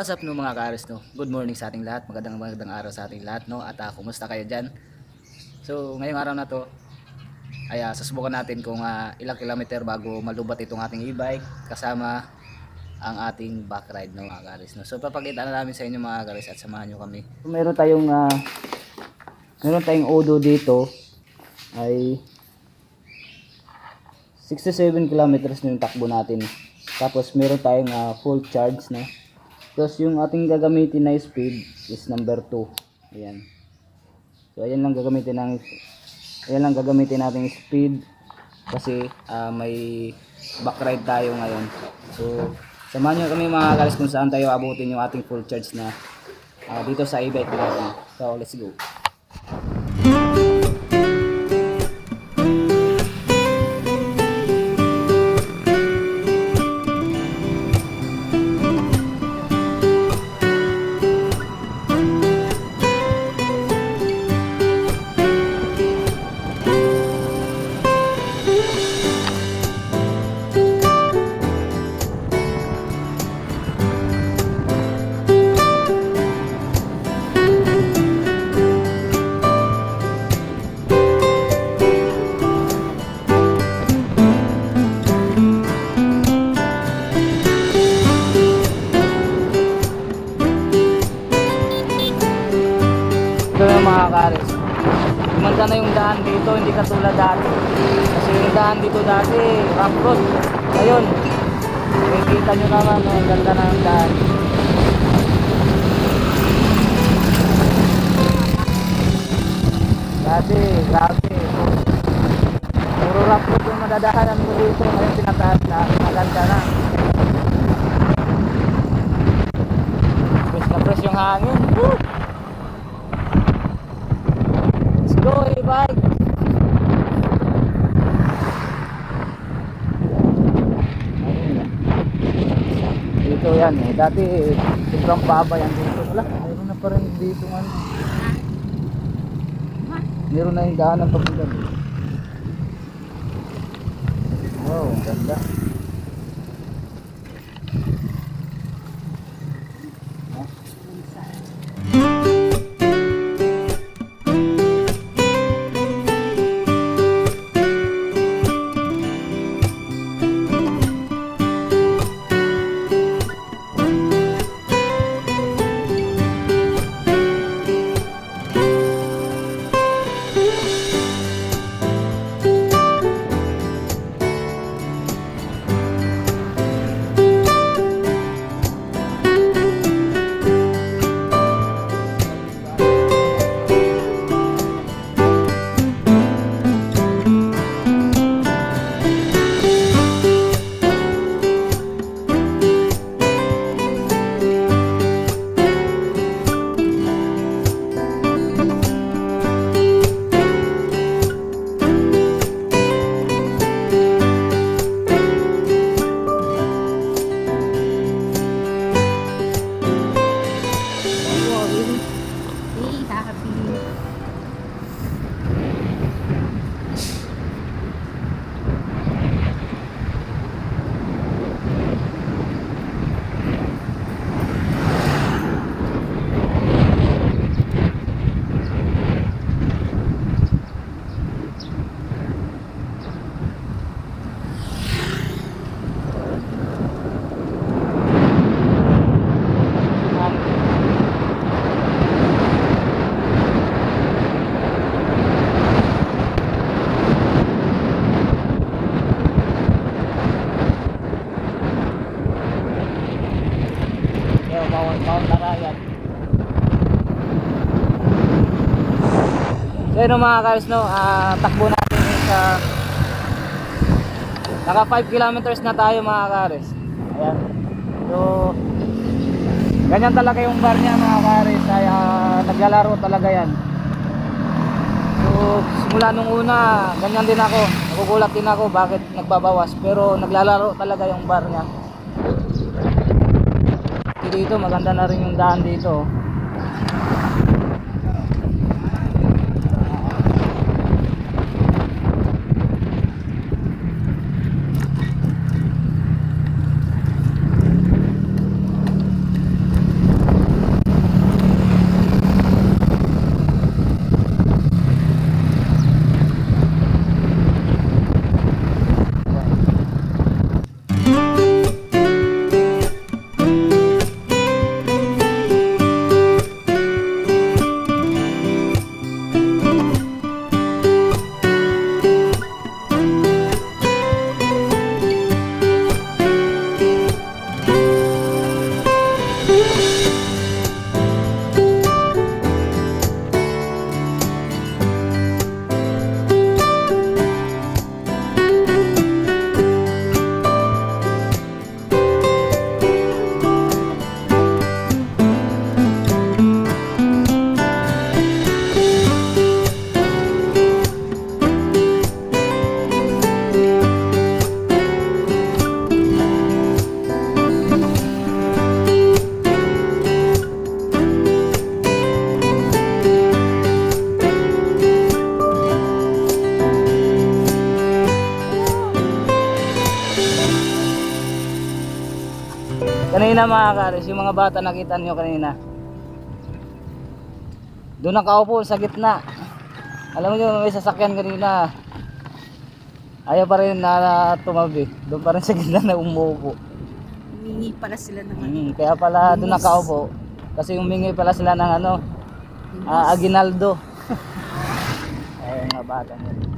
What's up no mga kares no? Good morning sa ating lahat. Magandang magandang araw sa ating lahat no. At ah, kumusta kayo diyan? So, ngayong araw na to ay ah, susubukan natin kung ah, ilang kilometer bago malubat itong ating e-bike kasama ang ating back ride no mga kares no. So, papakita na namin sa inyo mga kares at samahan nyo kami. Meron tayong ah, meron tayong odo dito ay 67 kilometers na yung takbo natin. Tapos meron tayong ah, full charge na. Tapos yung ating gagamitin na speed is number 2. Ayan. So ayan lang gagamitin ng ayan lang gagamitin natin speed kasi ah, may back ride tayo ngayon. So samahan nyo kami mga kalis kung saan tayo abutin yung ating full charge na ah, dito sa e-bike natin. So let's go. Ito na mga kares. Gumanda na yung daan dito, hindi katulad dati. Kasi yung daan dito dati, rough road. Ayun, makikita nyo naman, ang ganda na ng daan. Dati, grabe. Puro rough road yung madadaanan mo dito. Ngayon tinataas na, maganda na. Fresh na fresh yung hangin. Woo! E-bike! Dito yan eh. Dati sobrang baba yan dito. Wala, mayroon na pa rin dito nga. Meron na yung daanan papunta dito. Wow, ang ganda. So mga guys no, ah, takbo natin is ah, naka 5 kilometers na tayo mga kares. Ayan. So ganyan talaga yung bar niya mga kares. Ay ah, naglalaro talaga yan. So simula nung una, ganyan din ako. Nagugulat din ako bakit nagbabawas. Pero naglalaro talaga yung bar niya dito maganda na rin yung daan dito Kanina mga kares, yung mga bata nakita nyo kanina. Doon nakaupo sa gitna. Alam mo yun, may sasakyan kanina. Ayaw pa rin na tumabi. Doon pa rin sa gitna na umuupo. Hihingi pala sila ng ano. Mm, kaya pala doon nakaupo. Kasi humingi pala sila ng ano, ah, aginaldo. Ayun nga bata nyo.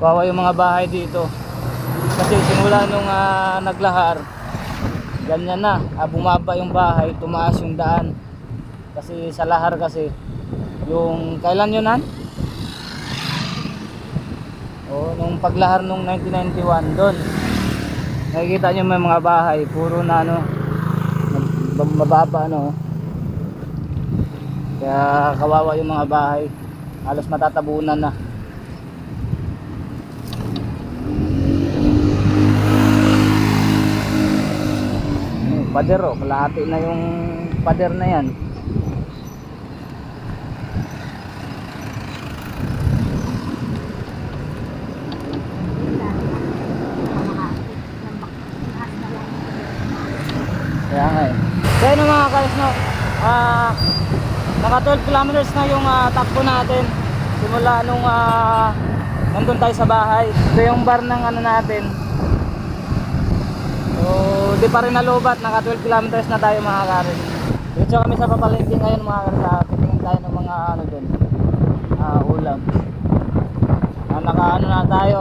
Kawawa yung mga bahay dito. Kasi simula nung ah, naglahar, ganyan na. Ah, bumaba yung bahay, tumaas yung daan. Kasi sa lahar kasi, yung kailan yun nan? O, nung paglahar nung 1991, doon. Nakikita nyo may mga bahay, puro na ano, mab- mababa ano. Kaya kawawa yung mga bahay. Halos matatabunan na. Yung pader oh, kalahati na yung pader na yan. Kaya nga eh. Kaya ano mga kalis no, ah, naka 12 kilometers na yung ah, takbo natin. Simula nung ah, nandun tayo sa bahay. Ito yung bar ng ano natin. So, di pa rin nalubat. Naka 12 kilometers na tayo mga karis. Dito kami sa papalengke ngayon mga karis. Ah, titingin tayo ng mga ano dun, ah, ulam. Ah, naka ano na tayo.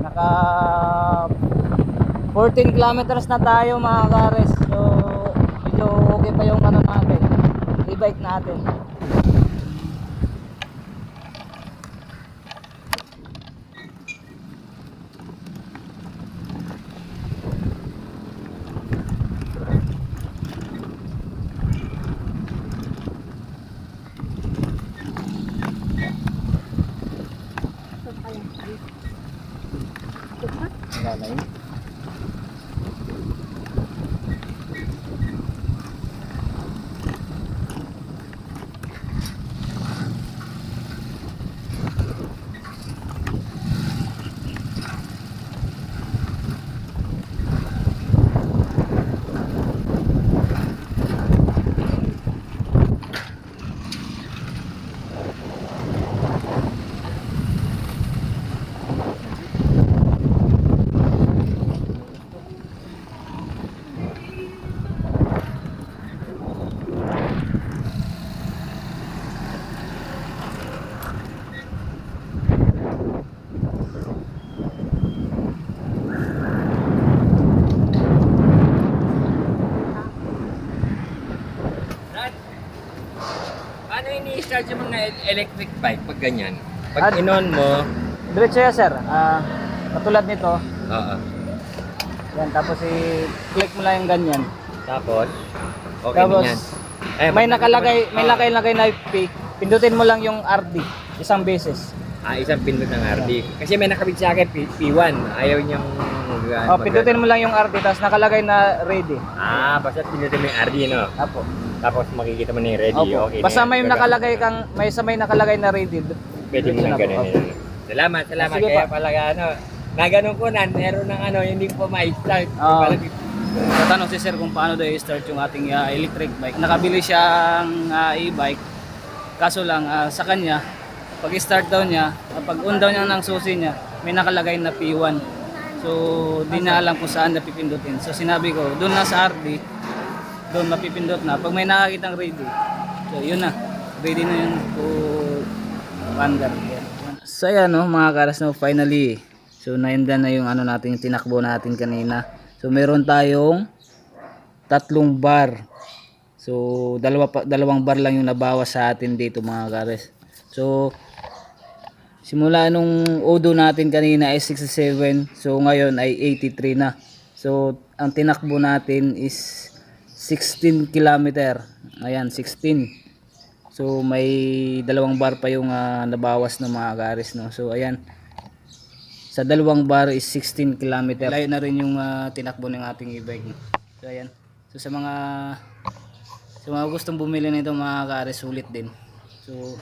Naka 14 kilometers na tayo mga kares. So, medyo okay pa yung ano natin. E-bike natin. Wala na yun. Dad, paano ini-start yung mga e- electric bike pag ganyan? Ad- Pag inon mo, Diretso yan sir. Ah, katulad nito. oo. Yan, tapos i-click mo lang yung ganyan. Tapos, okay Tapos, na yan. Eh, may nakalagay, may Oo. nakalagay na pick. Pindutin mo lang yung RD isang beses. Ah, isang pindot ng RD. Kasi may nakabit sa akin, P- P1. Ayaw niyang... Oh, pindutin mo lang yung RD tapos nakalagay na ready. Ah, basta pindutin mo yung RD, no? Apo. Tapos makikita mo na yung ready. Opo. Okay Basta may nakalagay kang may sa may nakalagay na ready. Pwede mo na po. ganun. Opo. yun. Salamat, salamat. Sige Kaya pa. pala ano, na ganun ko na, meron ng ano, hindi pa ma-start. Oo. Pala- Tatanong si sir kung paano daw i-start yung ating ah, electric bike. Nakabili siyang ah, e-bike. Kaso lang ah, sa kanya, pag start daw niya, ah, pag on daw niya ng susi niya, may nakalagay na P1. So, di na alam kung saan napipindutin. So, sinabi ko, doon na sa RD, doon mapipindot na. Pag may nakakitang ready, so yun na. Ready na yun to. Yan. So, ayan no, mga karas no, finally. So, naindan na yung ano natin, yung tinakbo natin kanina. So, meron tayong tatlong bar. So, dalawa pa, dalawang bar lang yung nabawas sa atin dito mga kares. So, simula nung odo natin kanina ay 67. So, ngayon ay 83 na. So, ang tinakbo natin is 16 kilometer. Ayan, 16. So, may dalawang bar pa yung ah, nabawas ng mga kares. No? So, ayan. sa dalawang bar is 16 km. Layo na rin yung ah, tinakbo ng ating e-bike. So ayan. So sa mga sa mga gustong bumili nito mga kare sulit din. So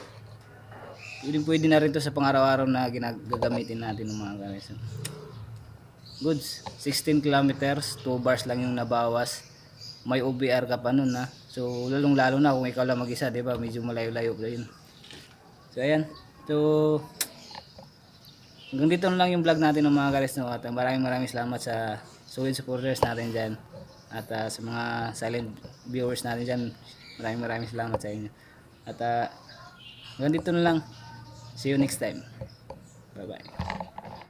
pwede, pwede na rin to sa pang-araw-araw na ginagagamitin natin ng mga kare. So, goods 16 kilometers 2 bars lang yung nabawas may OBR ka pa nun na so lalong lalo na kung ikaw lang mag isa di ba? Medyo malayo-layo pa yun. So ayan. So hanggang dito na lang yung vlog natin ng mga guys no? At maraming maraming salamat sa solid supporters natin dyan at uh, sa mga silent viewers natin dyan. Maraming maraming salamat sa inyo. At uh, hanggang dito na lang. See you next time. Bye bye